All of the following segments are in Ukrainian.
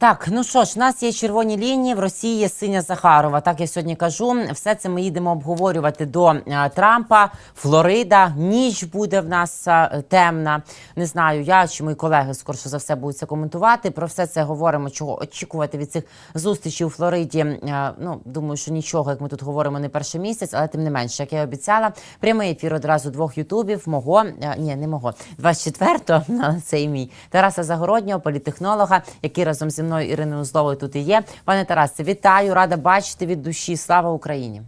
Так, ну що ж, у нас є червоні лінії, в Росії синя Захарова. Так я сьогодні кажу. Все це ми їдемо обговорювати до е, Трампа, Флорида. Ніч буде в нас е, темна. Не знаю, я чи мої колеги скорше за все будуть це коментувати. Про все це говоримо, чого очікувати від цих зустрічей у Флориді. Е, Ну думаю, що нічого, як ми тут говоримо, не перший місяць, але тим не менше, як я обіцяла, прямий ефір одразу двох ютубів. Мого ні, не мого 24-го, але це і мій Тараса Загороднього, політехнолога, який разом зі мною Іриною Узловою тут і є. Пане Тарасе, вітаю, рада бачити від душі. Слава Україні!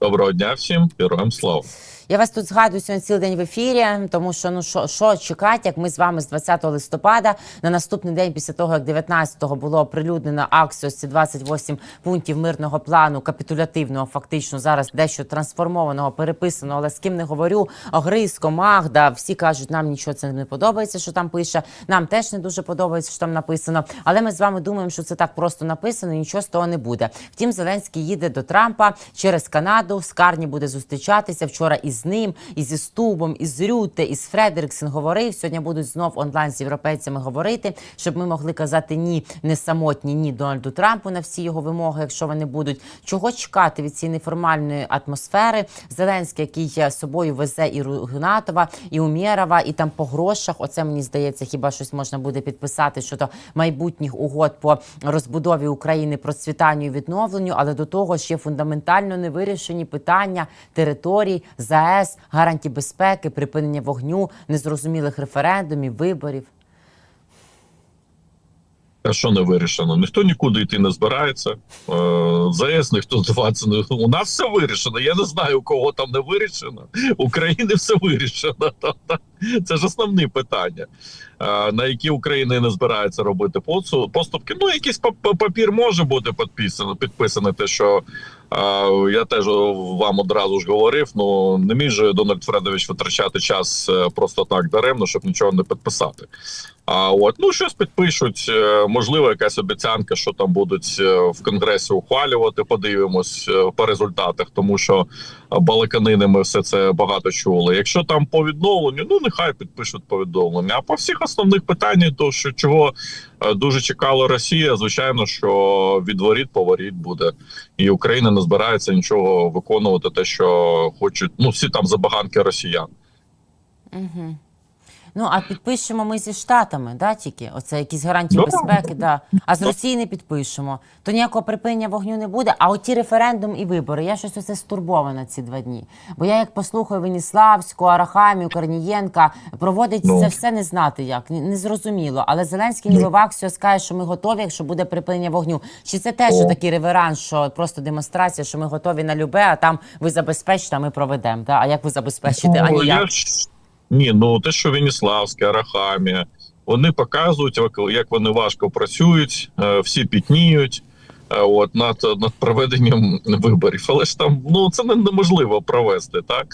Доброго дня всім, героям слава. Я вас тут згадую сьогодні цілий день в ефірі, тому що ну що, що чекати, як ми з вами з 20 листопада на наступний день після того, як 19-го було оприлюднено Аксіос, ці 28 пунктів мирного плану, капітулятивного, фактично зараз дещо трансформованого, переписаного, але з ким не говорю. Огризко, Магда, всі кажуть, нам нічого це не подобається, що там пише. Нам теж не дуже подобається, що там написано. Але ми з вами думаємо, що це так просто написано, і нічого з того не буде. Втім, Зеленський їде до Трампа через Канаду. З Карні буде зустрічатися вчора із ним, і зі Стубом, і з Рюте, і з Фредериксен говорив. Сьогодні будуть знов онлайн з європейцями говорити, щоб ми могли казати ні, не самотні, ні Дональду Трампу на всі його вимоги, якщо вони будуть. Чого чекати від цієї неформальної атмосфери? Зеленський, який з собою везе і Гнатова, і Умєрова, і там по грошах. Оце мені здається, хіба щось можна буде підписати щодо майбутніх угод по розбудові України, процвітанню і відновленню. Але до того ж є фундаментально невирішені питання територій, ЗАЕС, гарантій безпеки, припинення вогню, незрозумілих референдумів, виборів. А що не вирішено? Ніхто нікуди йти не збирається. Е, ЗАЕС ніхто здаватися не у нас все вирішено. Я не знаю, у кого там не вирішено. України все вирішено. Це ж основні питання, е, на які Україна не збирається робити поступки. Ну, якийсь пап- папір може бути підписано, підписаний, те, що е, я теж вам одразу ж говорив. Ну не міг же Дональд Фредович витрачати час просто так даремно, щоб нічого не підписати. А от ну щось підпишуть. е, Можливо, якась обіцянка, що там будуть е, в конгресі ухвалювати. Подивимось е, по результатах, тому що балаканини ми все це багато чули. Якщо там по відновленню, ну нехай підпишуть по відновленню. А по всіх основних питаннях, то що чого дуже чекала Росія, звичайно, що від воріт по воріт буде, і Україна не збирається нічого виконувати, те, що хочуть. Ну всі там забаганки росіян. Угу. Ну а підпишемо ми зі штатами, да, тільки оце якісь гарантії Да. безпеки, да. А з Росії не підпишемо. То ніякого припинення вогню не буде. А оті референдум і вибори. Я щось оце стурбована ці два дні. Бо я як послухаю Веніславську, Арахамію, Корнієнка, проводить Ну. це все не знати як, не, не. Але Зеленський ніби в акцію скаже, що ми готові, якщо буде припинення вогню. Чи це теж О. такий реверанс, що просто демонстрація, що ми готові на любе, а там ви забезпечите, а ми проведемо. Да? А як ви забезпечите? А Ну, ніяк. Ні, ну те, що Веніславське, Арахамія, вони показують, як, вони важко працюють, е, всі пітніють. е, От над над проведенням виборів, але ж там ну це не- неможливо провести, так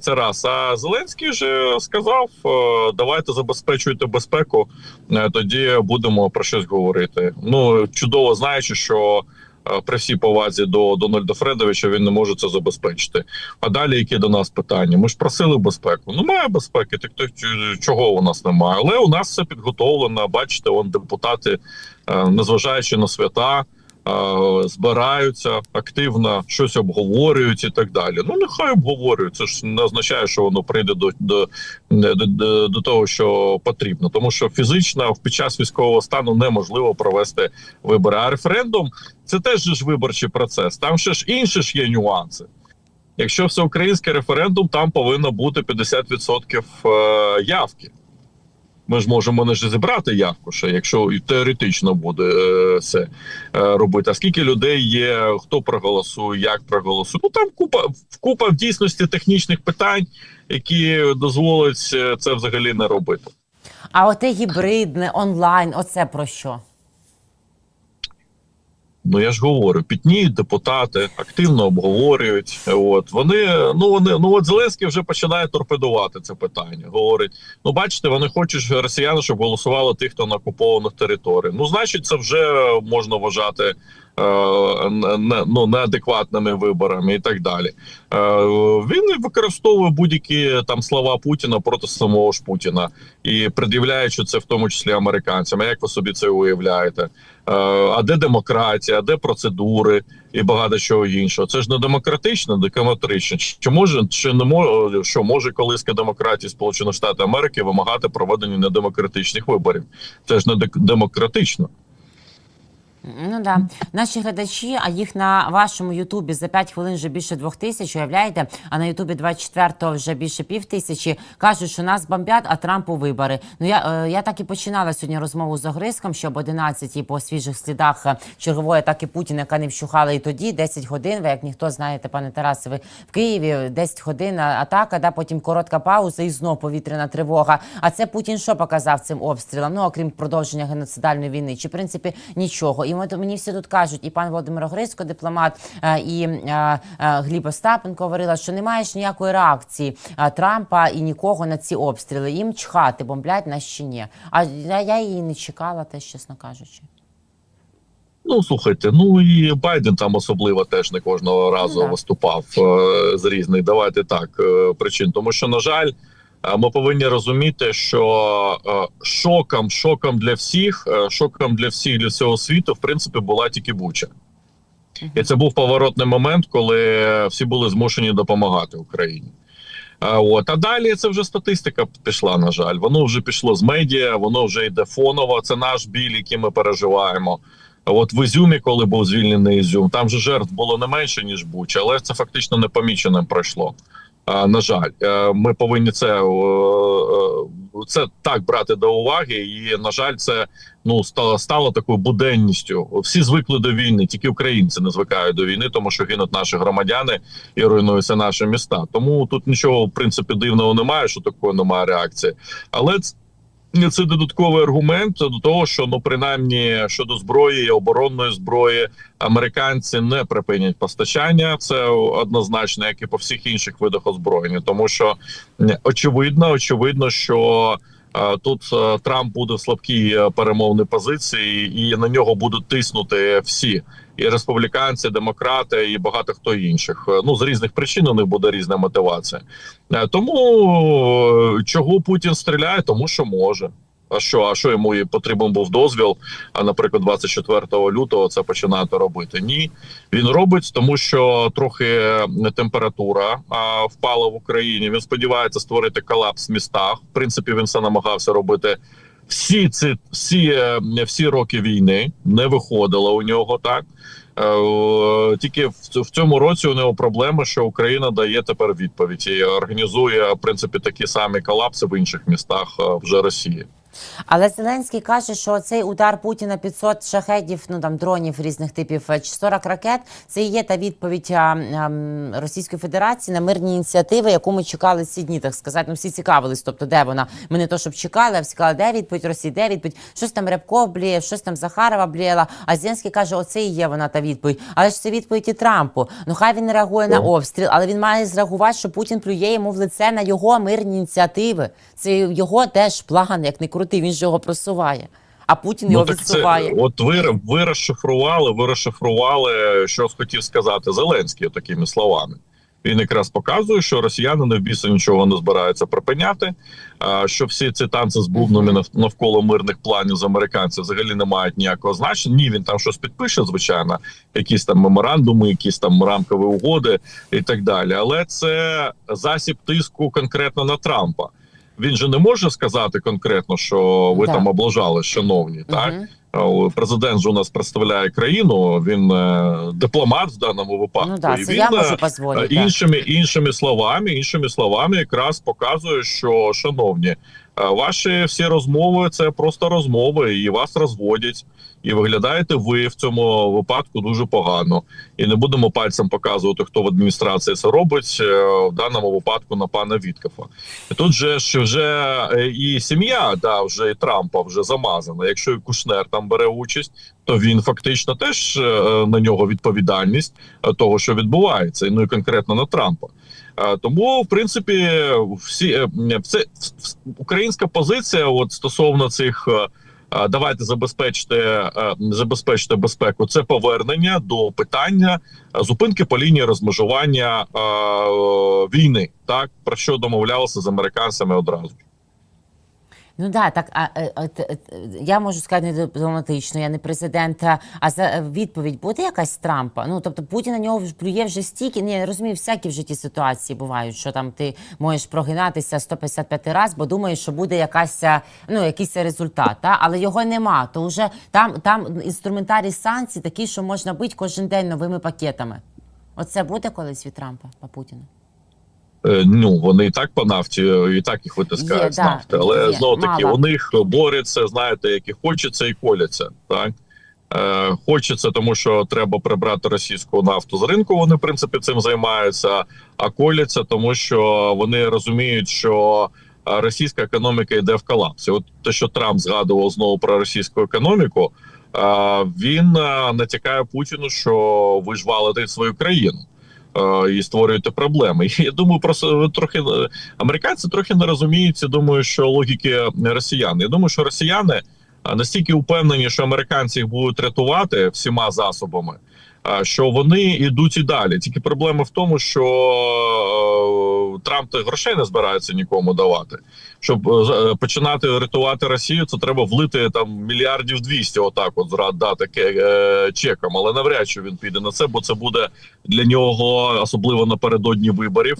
це раз. А Зеленський вже сказав: е, давайте забезпечуйте безпеку, тоді будемо про щось говорити. Ну чудово знаючи, що при всій повазі до Дональда Фредовича він не може це забезпечити. А далі які до нас питання? Ми ж просили безпеку. Немає безпеки, так то чого у нас немає? Але у нас все підготовлено. Бачите, вон депутати, е, незважаючи на свята. Збираються активно, щось обговорюють і так далі. Ну нехай обговорюють. Це ж не означає, що воно прийде до, до, до, до, до того, що потрібно, тому що фізично під час військового стану неможливо провести вибори. А референдум це теж ж виборчий процес. Там ще ж інші ж є нюанси. Якщо всеукраїнський референдум, там повинно бути 50% е, явки. Ми ж можемо не ж зібрати явку, ще, якщо теоретично буде е, це е, робити. А скільки людей є, хто проголосує, як проголосує? Ну там купа купа в дійсності технічних питань, які дозволять е, це взагалі не робити. А оте гібридне, онлайн, оце про що? Ну я ж говорю, пітніють депутати, активно обговорюють. От вони ну вони ну от Зеленський вже починає торпедувати це питання. Говорить: ну бачите, вони хочуть росіяни, щоб голосували тих, хто на окупованих територіях. Ну, значить, це вже можна вважати ну, неадекватними виборами і так далі. Е, Він використовує будь-які там слова Путіна проти самого ж Путіна і пред'являючи це в тому числі американцям. Як ви собі це уявляєте? Е, А де демократія, а де процедури і багато чого іншого? Це ж не демократично, демократично. Чи може чи не може що може колиска демократії Сполучених Штатів Америки вимагати проведення недемократичних виборів? Це ж не демократично. Ну да. Наші глядачі, а їх на вашому Ютубі за 5 хвилин вже більше двох тисяч, уявляєте? А на Ютубі 24-го вже більше пів тисячі. Кажуть, що нас бомбять, а Трампу вибори. Ну я, е, я так і починала сьогодні розмову з Огриском, що об 11 по свіжих слідах е, чергової атаки Путіна, яка не вщухала і тоді, 10 годин. Ви як ніхто знаєте, пане Тарасе, ви в Києві 10 годин атака, да, потім коротка пауза і знов повітряна тривога. А це Путін що показав цим обстрілам? Ну окрім продовження геноцидальної війни, чи в принципі нічого. І от мені всі тут кажуть, і пан Володимир Огрицько, дипломат, е, і е, е, Гліб Остапенко говорила, що немає ж ніякої реакції Трампа і нікого на ці обстріли. Їм чхати, бомблять нас чи ні. А я, її не чекала, теж чесно кажучи. Ну слухайте, ну і Байден там особливо теж не кожного разу Ну, виступав е, з різних. Давайте так е, причин. Тому що, на жаль, ми повинні розуміти, що е, шоком, шоком для всіх, е, шоком для всіх для всього світу, в принципі, була тільки Буча. І це був поворотний момент, коли всі були змушені допомагати Україні. А, от а далі це вже статистика пішла. На жаль, воно вже пішло з медіа, воно вже йде фоново. Це наш біль, який ми переживаємо. От в Ізюмі, коли був звільнений Ізюм, там же жертв було не менше ніж Буча, але це фактично непоміченим пройшло. На жаль, Е, ми повинні це, е, е, це так брати до уваги, і на жаль, це ну стало стало такою буденністю. Всі звикли до війни, тільки українці не звикають до війни, тому що гинуть наші громадяни і руйнуються наші міста. Тому тут нічого в принципі дивного немає, що такої немає реакції. Але це додатковий аргумент до того, що ну принаймні щодо зброї і оборонної зброї американці не припинять постачання. Це однозначно, як і по всіх інших видах озброєння, тому що очевидно, очевидно, що. Е, Тут е, Трамп буде в слабкій е, перемовній позиції, і на нього будуть тиснути всі і республіканці, демократи, і багато хто інших. Ну з різних причин у них буде різна мотивація. Тому чого Путін стріляє, тому що може. А що, а що йому і потрібен був дозвіл? А наприклад, 24 лютого це починати робити? Ні, він робить, тому що трохи температура а, впала в Україні. Він сподівається створити колапс в містах. В принципі, він це намагався робити всі ці всі, всі роки війни. Не виходило у нього так. Е, Тільки в в цьому році у нього проблема, що Україна дає тепер відповідь і організує в принципі такі самі колапси в інших містах е, вже Росії. Але Зеленський каже, що цей удар Путіна 500 шахедів, ну там дронів різних типів е, чи 40 ракет, це і є та відповідь Російської Федерації на мирні ініціативи, яку ми чекали ці дні, так сказати. Ну всі цікавились, тобто де вона. Ми не то, щоб чекали, а всі сказали, де відповідь Росії, де відповідь, щось там Рябков бліє, щось там Захарова бліяла. А Зеленський каже, оце і є вона та відповідь. Але ж це відповідь і Трампу. Ну хай він не реагує на обстріл, але він має зреагувати, що Путін плює йому в лице на його мирні ініціативи. Це його теж план, як не крутий, він ж його просуває. А Путін його Ну, так це, відсуває. от ви, ви розшифрували, ви розшифрували, що хотів сказати Зеленський такими словами. Він якраз показує, що росіяни не в біса нічого не збираються припиняти. Що всі ці танці з бубнами навколо мирних планів з американців взагалі не мають ніякого значення. Ні, він там щось підпише, звичайно, якісь там меморандуми, якісь там рамкові угоди і так далі. Але це засіб тиску конкретно на Трампа. Він же не може сказати конкретно, що ви Да. там облажали, шановні, так. Президент же у нас представляє країну. Він е, дипломат в даному випадку. Ну да, і він я е, можу дозволити. іншими іншими словами, іншими словами, якраз показує, що шановні, е, ваші всі розмови це просто розмови, і вас розводять. І виглядаєте ви в цьому випадку дуже погано. І не будемо пальцем показувати, хто в адміністрації це робить е, в даному випадку на пана Віткафа. І тут же ж вже е, і сім'я, да, вже і Трампа вже замазана. Якщо і Кушнер там бере участь, то він фактично теж е, на нього відповідальність е, того, що відбувається, ну і конкретно на Трампа. Е, Тому, в принципі, всі е, це українська позиція, от стосовно цих е, е, давайте забезпечте, е, забезпечте безпеку. Це повернення до питання е, зупинки по лінії розмежування е, війни, так про що домовлялися з американцями одразу. Ну да, так а е, е, е, я можу сказати не дипломатично, я не президент. а- А за е, відповідь буде якась Трампа? Ну тобто Путін на нього плює вже стільки. Ні, я розумію, всякі в житті ситуації бувають, що там ти можеш прогинатися 155 раз, бо думаєш, що буде якась ну якийсь результат. Та? Але його нема. То вже там там інструментарій санкцій такий, що можна бити кожен день новими пакетами. Оце буде колись від Трампа по Путіну. Е, Ну вони і так по нафті, е, і так їх витискають Є, з нафти. Але знову таки у них борються, знаєте, які хочеться і коляться. Так е, хочеться, тому що треба прибрати російську нафту з ринку. Вони в принципі цим займаються. А коляться, тому що вони розуміють, що е, російська економіка йде в колапс. І От те, що Трамп згадував знову про російську економіку. Він натякає Путіну, що ви ж валите свою країну і створюєте проблеми. Я думаю, просто ви трохи е, американці трохи не розуміються. Думаю, що логіки росіян. Я думаю, що росіяни е, настільки упевнені, що американці їх будуть рятувати всіма засобами. е, Що вони йдуть і далі. Тільки проблема в тому, що е, Трамп грошей не збирається нікому давати. Щоб е, е, починати рятувати Росію, це треба влити там мільярдів 200 отак от зра- дати е, чеком. Але навряд чи він піде на це, бо це буде для нього, особливо напередодні виборів.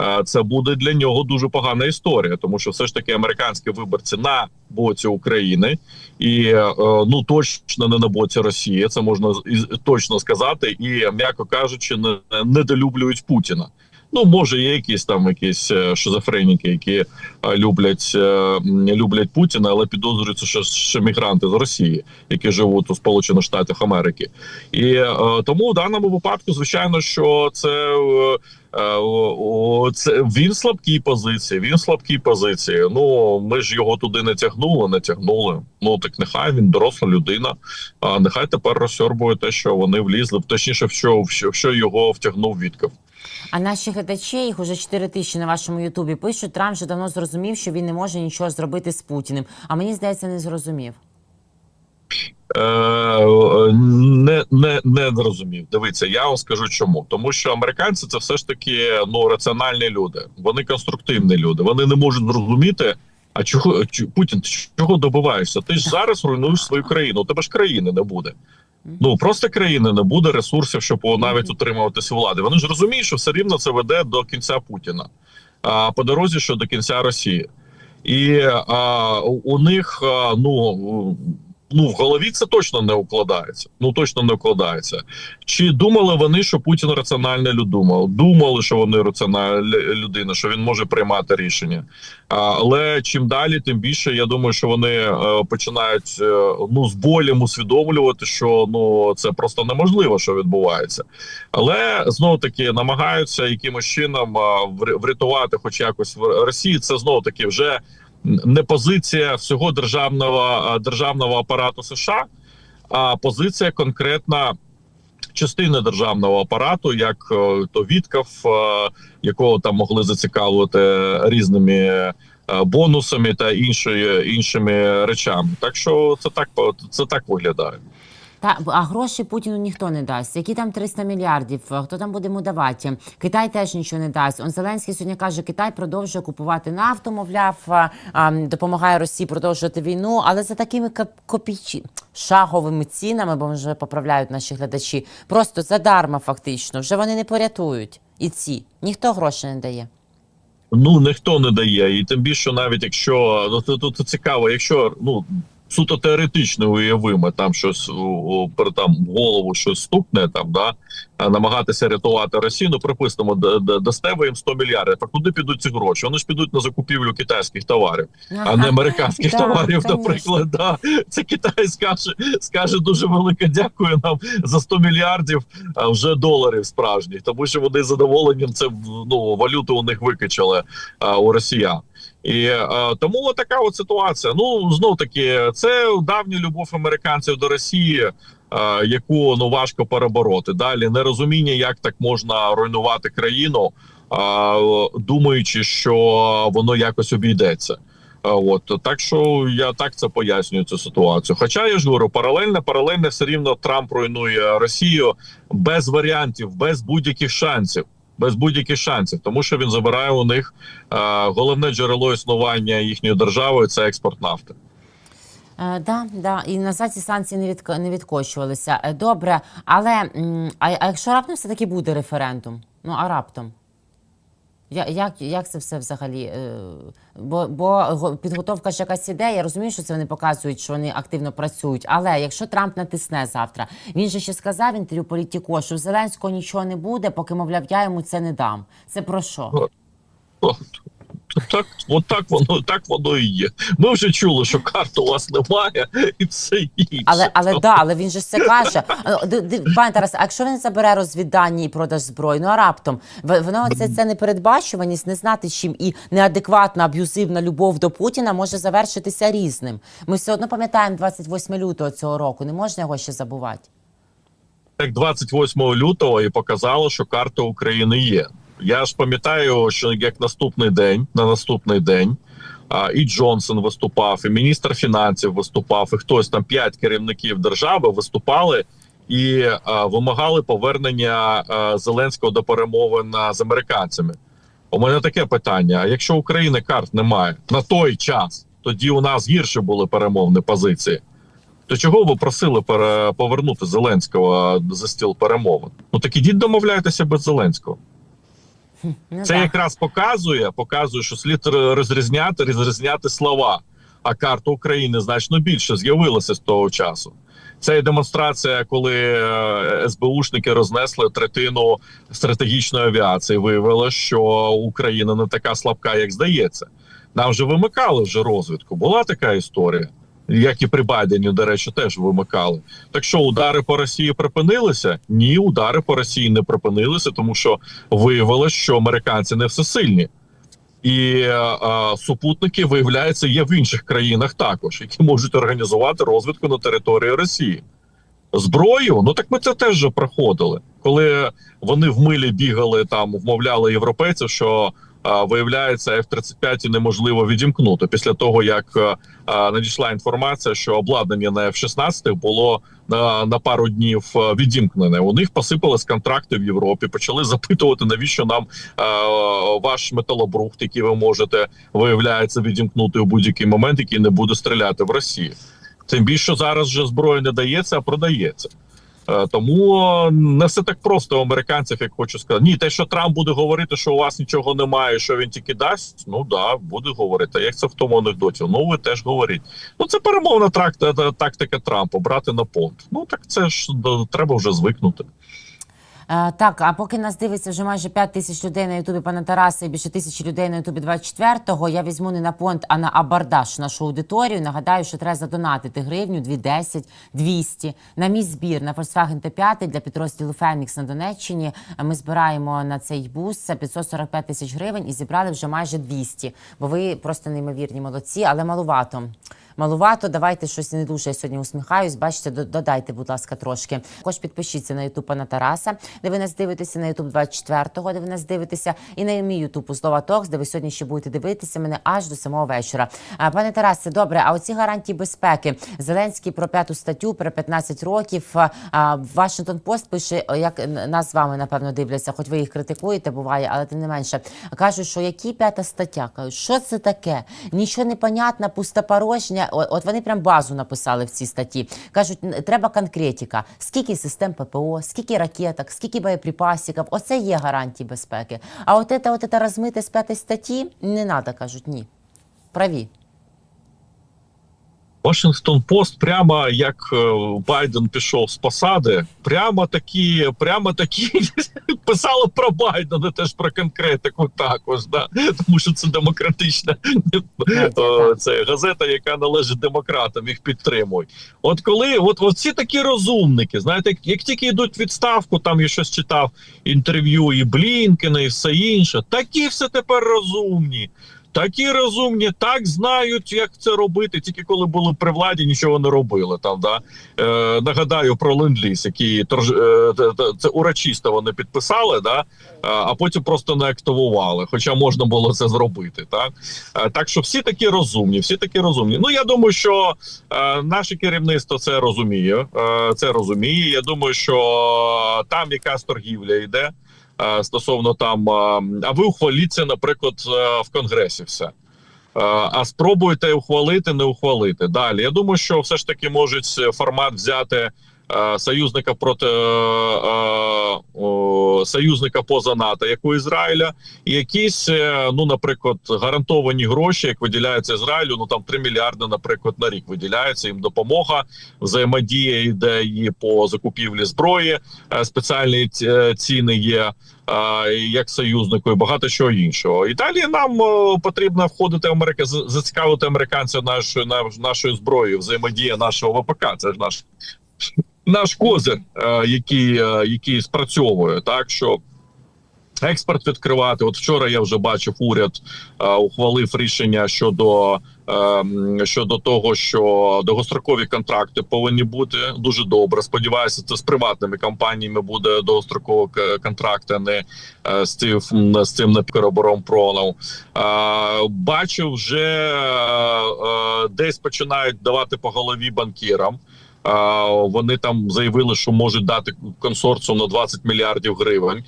е, Це буде для нього дуже погана історія, тому що все ж таки американські виборці на боці України і е, ну точно не на боці Росії. Це можна точно сказати, і м'яко кажучи, не недолюблюють Путіна. Ну, може, є якісь там якісь е, шизофреніки, які е, люблять, е, люблять Путіна, але підозрюються, що ще мігранти з Росії, які живуть у Сполучених Штатах Америки. І тому в даному випадку, звичайно, що це. це він слабкій позиції. Він слабкій позиції. Ну ми ж його туди не тягнули, не тягнули. Ну так нехай він доросла людина. А нехай тепер розсьорбує те, що вони влізли, точніше, в що, в що його втягнув Вітков. А наші глядачі, їх уже 4 тисячі на вашому Ютубі пишуть, Трамп вже давно зрозумів, що він не може нічого зробити з Путіним. А мені здається, не зрозумів. Е, не, не, не зрозумів. Дивіться, я вам скажу чому. Тому що американці це все ж таки ну раціональні люди. Вони конструктивні люди. Вони не можуть зрозуміти. А чого Путін, чого добиваєшся? Ти ж зараз руйнуєш свою країну. У тебе ж країни не буде. Ну просто країни не буде ресурсів, щоб навіть утримуватися влади. Вони ж розуміють, що все рівно це веде до кінця Путіна, а по дорозі, що до кінця Росії. І а, у них а, ну. Ну, в голові це точно не укладається. Ну точно не укладається. Чи думали вони, що Путін раціональна людина? Думали, що вони раціональна людина, що він може приймати рішення. Але чим далі, тим більше я думаю, що вони е, починають е, ну з болем усвідомлювати, що ну це просто неможливо, що відбувається. Але знову таки намагаються якимось чином врятувати, хоч якось в Росії. Це знову таки вже не позиція всього державного державного апарату США, а позиція конкретна частини державного апарату, як е, то Вітков, е, якого там могли зацікавити різними е, бонусами та іншої іншими речами. Так що це так це так виглядає. Та а гроші Путіну ніхто не дасть. Які там 300 мільярдів? Хто там буде йому давати? Китай теж нічого не дасть. Он Зеленський сьогодні каже, Китай продовжує купувати нафту, мовляв, а, допомагає Росії продовжувати війну, але за такими копійчі шаговими цінами, бо вже поправляють наші глядачі. Просто задарма, фактично. Вже вони не порятують. І ці ніхто гроші не дає. Ну ніхто не дає, і тим більше, навіть якщо ну тут цікаво, якщо ну суто теоретично уявимо, там щось там в голову щось стукне, там да намагатися рятувати Росію, ну припустимо, дасте ви їм 100 мільярдів. Так куди підуть ці гроші? Вони ж підуть на закупівлю китайських товарів, а не американських товарів. Наприклад, да це Китай скаже, скаже дуже велике дякую нам за 100 мільярдів вже доларів справжніх, тому що вони задоволенням це ну валюту у них викачали у росіян. І е, тому така от ситуація. Ну знов таки, це давня любов американців до Росії, е, яку ну важко перебороти. Далі нерозуміння, як так можна руйнувати країну, е, думаючи, що воно якось обійдеться. От так що я так це пояснюю цю ситуацію. Хоча я ж говорю, паралельно, паралельно все рівно Трамп руйнує Росію без варіантів, без будь-яких шансів. Без будь-яких шансів, тому що він забирає у них е, головне джерело існування їхньої держави це експорт нафти. Е, да, да, і назад ці санкції не від не відкочувалися. Е, Добре, але а, якщо раптом все таки буде референдум? Ну а раптом? Як, як це все взагалі? Е, бо, бо го- підготовка ж якась іде. Я розумію, що це вони показують, що вони активно працюють. Але якщо Трамп натисне завтра, він же ще сказав в інтерв'ю Політіко, що в Зеленського нічого не буде, поки мовляв, я йому це не дам. Це про що? Так, от так воно так воно і є. Ми вже чули, що карти у вас немає, і все інше. Але але да, але він же це каже. Ди- Пане Тарас, а якщо він забере розвіддані і продаж зброї, ну а раптом воно це, це непередбачуваність, не знати чим і неадекватна аб'юзивна любов до Путіна може завершитися різним. Ми все одно пам'ятаємо 28 лютого цього року. Не можна його ще забувати. як 28 лютого і показало, що карта України є. Я ж пам'ятаю, що як наступний день, на наступний день, а, і Джонсон виступав, і міністр фінансів виступав, і хтось там п'ять керівників держави виступали і а, вимагали повернення а, Зеленського до перемовин з американцями. У мене таке питання: а якщо України карт немає на той час, тоді у нас гірше були перемовні позиції. То чого ви просили повернути Зеленського за стіл перемовин? Ну так ідіть домовляйтеся без Зеленського. Ну, Це да. якраз показує, показує, що слід розрізняти, розрізняти слова. А карта України значно більше з'явилася з того часу. Це і демонстрація, коли е, СБУшники рознесли третину стратегічної авіації. Виявилося, що Україна не така слабка, як здається. Нам вже вимикали вже розвідку. Була така історія, як і при Байдені, до речі, теж вимикали. Так що удари по Росії припинилися? Ні, удари по Росії не припинилися, тому що виявилось, що американці не всесильні. І е, е, супутники, виявляється, є в інших країнах також, які можуть організувати розвідку на території Росії. Зброю, ну так ми це теж вже проходили. Коли вони в милі бігали там, вмовляли європейців, що виявляється, F-35 неможливо відімкнути після того, як е, е, надійшла інформація, що обладнання на F-16 було на, пару днів е, відімкнене. У них посипались контракти в Європі, почали запитувати, навіщо нам ваш металобрухт, який ви можете виявляється відімкнути у будь-який момент, який не буде стріляти в Росії. Тим більше зараз вже зброя не дається, а продається. Е, Тому е, не все так просто у американців, як хочу сказати. Ні, те, що Трамп буде говорити, що у вас нічого немає, що він тільки дасть. Ну да, буде говорити. А Як це в тому анекдоті? Ну ви теж говоріть. Ну це перемовна тактика Трампа брати на понт. Ну так це ж треба вже звикнути. Е, так, а поки нас дивиться вже майже 5 тисяч людей на Ютубі пана Тараса і більше тисячі людей на Ютубі 24-го, я візьму не на понт, а на абардаш нашу аудиторію. Нагадаю, що треба задонатити гривню 210, 200 на мій збір на Volkswagen Т5 для підрозділу Фенікс на Донеччині. Е, Ми збираємо на цей бус це 545 тисяч гривень і зібрали вже майже 200, бо ви просто неймовірні молодці, але малувато. Малувато, давайте щось не дуже я сьогодні усміхаюсь. Бачите, додайте, будь ласка, трошки. Також підпишіться на Ютуб пана Тараса, де ви нас дивитеся, на Ютуб 24-го, де ви нас дивитеся, і на мій Ютуб у Слова Токс, де ви сьогодні ще будете дивитися мене аж до самого вечора. А, пане Тарасе, добре, а оці гарантії безпеки. Зеленський про п'яту статтю, про 15 років. А, Вашингтон Пост пише, як нас з вами, напевно, дивляться, хоч ви їх критикуєте, буває, але тим не менше. Кажуть, що які п'ята стаття? Кажуть, що це таке? Нічого не понятно, пустопорожня. От вони прям базу написали в цій статті. Кажуть, треба конкретика. Скільки систем ППО, скільки ракеток, скільки боєприпасів. Оце є гарантії безпеки. А от це, от це розмите з п'ятої статті не треба, кажуть, ні. Праві. Вашингтон Пост, прямо як е, Байден пішов з посади, прямо такі, прямо такі писали про Байдена, теж про конкретику також. Да? Тому що це демократична е, це газета, яка належить демократам, їх підтримують. От коли, от, от ці такі розумники, знаєте, як, як тільки йдуть відставку, там я щось читав інтерв'ю і Блінкена, і все інше, такі все тепер розумні. Такі розумні, так знають, як це робити. Тільки коли були при владі, нічого не робили. Там да е, нагадаю про ленд-ліз, який торж... е, це урочисто вони підписали, да а- а потім просто не активували. Хоча можна було це зробити. Так Е, так що всі такі розумні, всі такі розумні. Ну я думаю, що е, наше керівництво це розуміє. Е, це розуміє. Я думаю, що там якась торгівля йде е, стосовно там. е, А ви ухваліться, наприклад, е, в конгресі все. Е, А спробуйте ухвалити, не ухвалити. Далі. Я думаю, що все ж таки можуть формат взяти е, союзника проти е, е, союзника поза НАТО, як у Ізраїля, і якісь, е, ну, наприклад, гарантовані гроші, як виділяється Ізраїлю, ну там 3 мільярди, наприклад, на рік виділяється їм допомога, взаємодія йде і по закупівлі зброї, е, спеціальні е, ціни є. Як союзнику і багато чого іншого, і далі нам е, потрібно входити в Америка, зацікавити американців нашою нашою зброєю, взаємодія нашого ВПК. Це ж наш наш козир, е, який, е, який спрацьовує, так що. Експорт відкривати. От вчора я вже бачив, уряд е, ухвалив рішення щодо, щодо того, що довгострокові контракти повинні бути дуже добре. Сподіваюся, це з приватними компаніями буде довгострокові контракти, а не з цим з цим напіроборонпроном. Е, бачу, вже десь починають давати по голові банкірам. Вони там заявили, що можуть дати консорціум на 20 мільярдів гривень,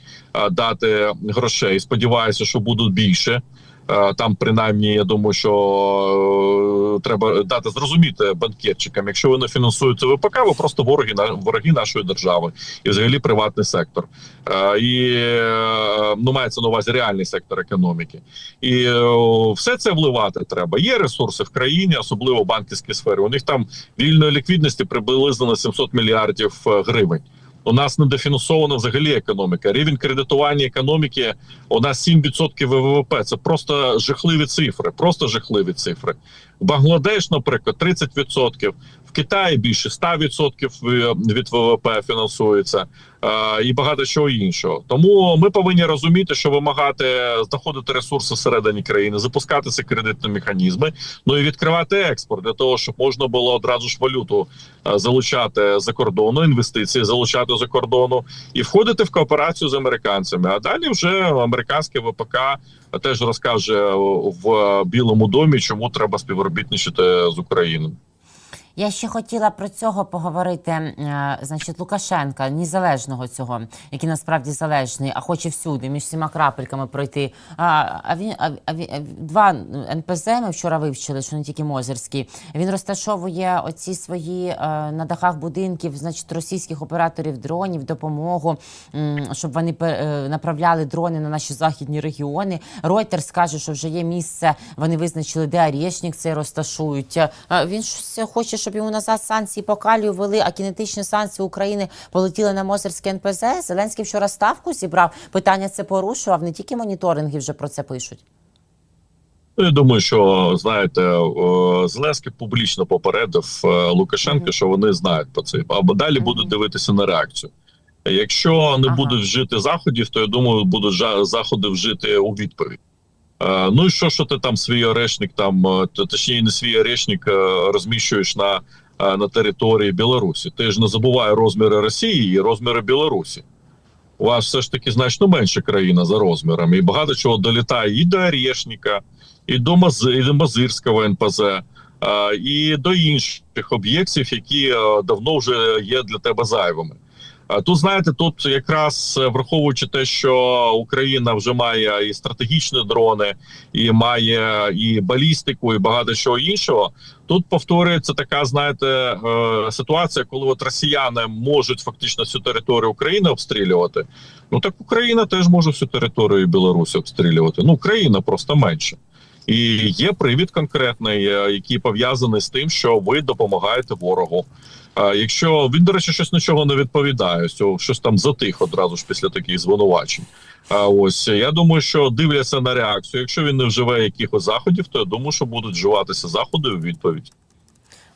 дати грошей. Сподіваюся, що будуть більше. А, Там, принаймні, я думаю, що е, треба дати зрозуміти банкірчикам. Якщо ви не фінансуєте ВПК, ви просто вороги на вороги нашої держави і взагалі приватний сектор. Е, І е, ну мається на увазі реальний сектор економіки. І е, все це вливати треба. Є ресурси в країні, особливо в банківській сфері. У них там вільної ліквідності приблизно на 700 мільярдів е, гривень. У нас недофінансована взагалі економіка. Рівень кредитування економіки у нас 7% ВВП. Це просто жахливі цифри. Просто жахливі цифри. Бангладеш, наприклад, 30%. В Китаї більше 100% від ВВП фінансується е, і багато чого іншого. Тому ми повинні розуміти, що вимагати знаходити ресурси всередині країни, запускати ці кредитні механізми, ну і відкривати експорт для того, щоб можна було одразу ж валюту е, залучати за кордону, інвестиції залучати за кордону і входити в кооперацію з американцями. А далі вже американське ВПК теж розкаже в Білому домі, чому треба співробітничати з Україною. Я ще хотіла про цього поговорити. е, Значить, Лукашенка, незалежного цього, який насправді залежний, а хоче всюди між всіма крапельками пройти. А, він а, а а два НПЗ ми вчора вивчили, що не тільки Мозерський. Він розташовує оці свої е, на дахах будинків, значить, російських операторів дронів, допомогу, щоб вони пе- е, направляли дрони на наші західні регіони. Reuters каже, що вже є місце. Вони визначили, де Арєшнік це розташують. Він щось хоче, щоб йому назад санкції по калію ввели, а кінетичні санкції України полетіли на Мозерське НПЗ. Зеленський вчора ставку зібрав. Питання це порушував. Не тільки моніторинги вже про це пишуть. Ну, Я думаю, що знаєте, Зеленський публічно попередив е, Лукашенка, що вони знають про це, або далі будуть дивитися на реакцію. Якщо не Ага. будуть вжити заходів, то я думаю, будуть заходи вжити у відповідь. Е, Ну і що, що ти там свій орешник, там е, точніше, не свій орешник е, розміщуєш на, на території Білорусі? Ти ж не забувай розміри Росії і розміри Білорусі. У вас все ж таки значно менша країна за розмірами, і багато чого долітає і до Орешника, і до Маз... і до Мазирського НПЗ, і до інших об'єктів, які давно вже є для тебе зайвими. А Тут знаєте, тут якраз е, враховуючи те, що Україна вже має і стратегічні дрони, і має і балістику, і багато чого іншого. Тут повторюється така, знаєте, е, ситуація, коли от росіяни можуть фактично всю територію України обстрілювати. Ну так Україна теж може всю територію Білорусі обстрілювати. Ну Україна просто менше. І є привід конкретний, е, який пов'язаний з тим, що ви допомагаєте ворогу. А якщо він, до речі, щось нічого не відповідає, що щось там затих одразу ж після таких звинувачень. А ось я думаю, що дивляться на реакцію. Якщо він не вживе якихось заходів, то я думаю, що будуть вживатися заходи у відповідь.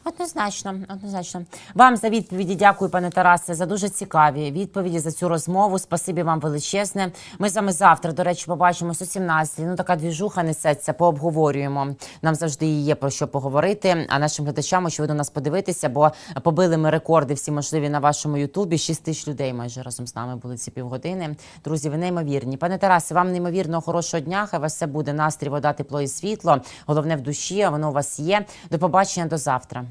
Однозначно, однозначно. Вам за відповіді дякую, пане Тарасе, за дуже цікаві відповіді за цю розмову. Спасибі вам величезне. Ми з вами завтра, до речі, побачимося о 17 Ну така двіжуха несеться, пообговорюємо. Нам завжди є про що поговорити. А нашим глядачам, очевидно, нас подивитися, бо побили ми рекорди всі можливі на вашому Ютубі. 6 тисяч людей майже разом з нами були ці півгодини. Друзі, ви неймовірні. Пане Тарасе, вам неймовірно хорошого дня. Хай вас все буде настрій, вода, тепло і світло. Головне в душі, а воно у вас є. До побачення до завтра.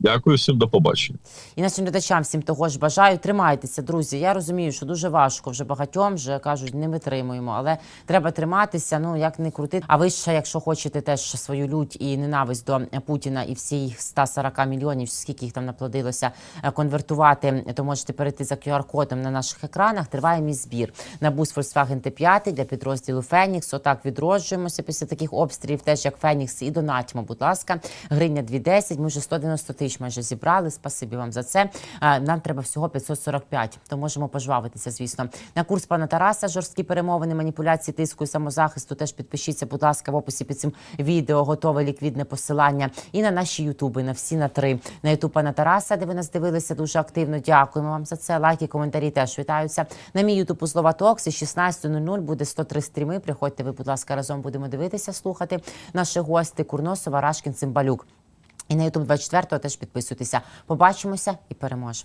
Дякую всім, до побачення. І нашим глядачам всім того ж бажаю. Тримайтеся, друзі. Я розумію, що дуже важко вже багатьом вже кажуть, не витримуємо, але треба триматися. Ну як не крути. А ви ще, якщо хочете теж свою лють і ненависть до Путіна і всіх 140 мільйонів, скільки їх там наплодилося, е, конвертувати, то можете перейти за QR-кодом на наших екранах. Триває мій збір на бус Volkswagen T5 для підрозділу Фенікс. Отак відроджуємося після таких обстрілів, теж як Фенікс. І донатьмо, будь ласка, гривня 2,10. Ми вже 190 тисяч майже зібрали. Спасибі вам за це. Е, Нам треба всього 545, то можемо пожвавитися, звісно. На курс пана Тараса жорсткі перемовини, маніпуляції, тиску і самозахисту. Теж підпишіться, будь ласка, в описі під цим відео готове ліквідне посилання. І на наші ютуби, на всі на три. На ютуб пана Тараса, де ви нас дивилися дуже активно. Дякуємо вам за це. Лайки, коментарі теж вітаються. На мій ютуб у Слова Токсі 16.00 буде 103 стріми. Приходьте, ви, будь ласка, разом будемо дивитися, слухати. Наші гості Курносова, Рашкін, Цимбалюк. І на Ютуб 24 теж підписуйтеся. Побачимося і переможемо.